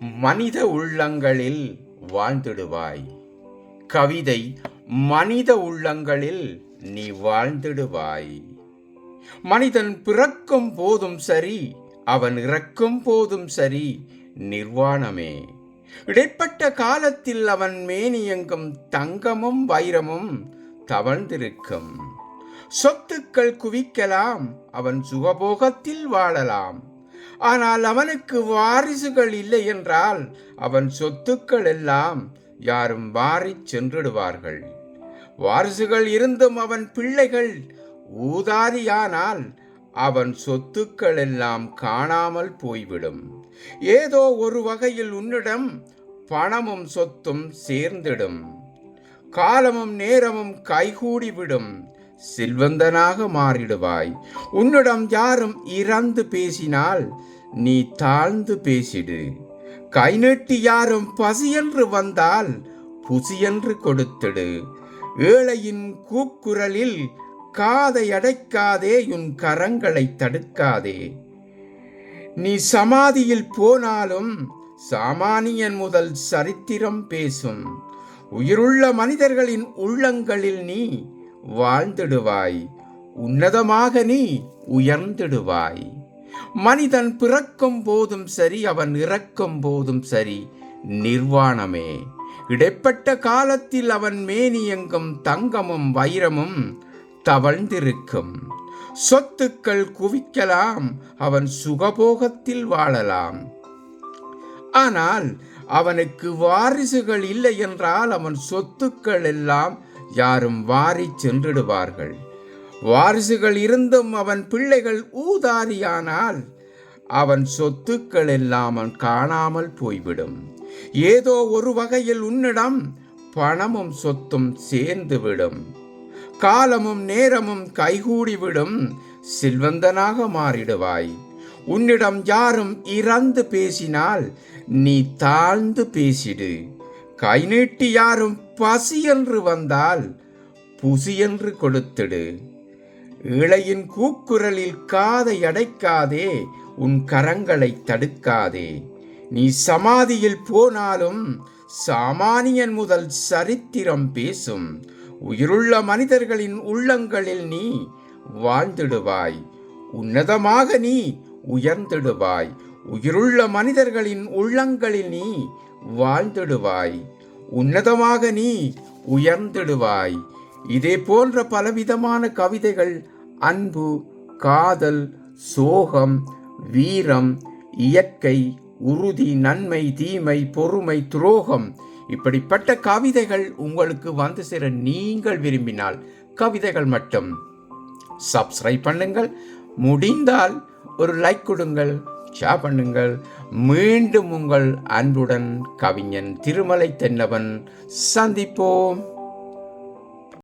மனித உள்ளங்களில் வாழ்ந்திடுவாய். கவிதை மனித உள்ளங்களில் நீ வாழ்ந்திடுவாய். மனிதன் பிறக்கும் போதும் சரி அவன் இறக்கும் போதும் சரி நிர்வாணமே. இடைப்பட்ட காலத்தில் அவன் மேனியங்கும் தங்கமும் வைரமும் தவழ்ந்திருக்கும். சொத்துக்கள் குவிக்கலாம் அவன் சுகபோகத்தில் வாழலாம். ஆனால் அவனுக்கு வாரிசுகள் இல்லை என்றால் அவன் சொத்துக்கள் எல்லாம் யாரும் வாரிச் சென்றிடுவார்கள். வாரிசுகள் இருந்தும் அவன் பிள்ளைகள் ஊதாரியானால் அவன் சொத்துக்கள் எல்லாம் காணாமல் போய்விடும். ஏதோ ஒரு வகையில் உன்னிடம் பணமும் சொத்தும் சேர்ந்திடும். காலமும் நேரமும் கைகூடிவிடும். செல்வந்தனாக மாறிடுவாய். உன்னிடம் யாரும் இறந்து பேசினால் நீ தாழ்ந்து பேசிடு. கை நீட்டி யாரும் பசியென்று வந்தால் புசியென்று கொடுத்திடு. ஏழையின் கூக்குரலில் காதை அடைக்காதே உன் கரங்களை தடுக்காதே. நீ சமாதியில் போனாலும் சாமானியன் முதல் சரித்திரம் பேசும். உயிருள்ள மனிதர்களின் உள்ளங்களில் நீ வாழ்ந்திடுவாய். உன்னதமாக நீ உயர்ந்திடுவாய். மனிதன் பிறக்கும் போதும் சரி அவன் இறக்கும் போதும் சரி நிர்வாணமே. இடைப்பட்ட காலத்தில் அவன் மேனியெங்கும் தங்கமும் வைரமும் தவழ்ந்திருக்கும். சொத்துக்கள் குவிக்கலாம் அவன் சுகபோகத்தில் வாழலாம். ஆனால் அவனுக்கு வாரிசுகள் இல்லை என்றால் அவன் சொத்துக்கள் எல்லாம் யாரும் வாரி சென்றிடுவார்கள். வாரிசுகள் இருந்தும் அவன் பிள்ளைகள் ஊதாரியானால் அவன் சொத்துக்கள் எல்லாம் அவன் காணாமல் போய்விடும். ஏதோ ஒரு வகையில் உன்னிடம் பணமும் சொத்தும் சேர்ந்துவிடும். காலமும் நேரமும் கைகூடிவிடும் செல்வந்தனாக மாறிடுவாய். உன்னிடம் யாரும் இறந்து பேசினால் நீ தாழ்ந்து பேசிடு. கை நீட்டி யாரும் பசி என்று வந்தால் புசி என்று கொடுத்திடு. இளையின் கூக்குரலில் காதை அடைக்காதே உன் கரங்களை தடுக்காதே. நீ சமாதியில் போனாலும் சாமானியன் முதல் சரித்திரம் பேசும். உயிருள்ள மனிதர்களின் உள்ளங்களில் நீ வாழ்ந்திடுவாய். உன்னதமாக நீ உயர்ந்திடுவாய். உயிருள்ள மனிதர்களின் உள்ளங்களில் நீ வாழ்ந்திடுவாய். உன்னதமாக நீ உயர்ந்திடுவாய். இதே போன்ற பலவிதமான கவிதைகள் அன்பு காதல் சோகம் வீரம் இயற்கை உறுதி நன்மை தீமை பொறுமை துரோகம் இப்படிப்பட்ட கவிதைகள் உங்களுக்கு வந்து சேர நீங்கள் விரும்பினால் கவிதைகள் மட்டும். சப்ஸ்கிரைப் பண்ணுங்கள். முடிந்தால் ஒரு லைக் கொடுங்கள். ஷேர் பண்ணுங்கள். மீண்டும் உங்கள் அன்புடன் கவிஞன் திருமலை தென்னவன் சந்திப்போம்.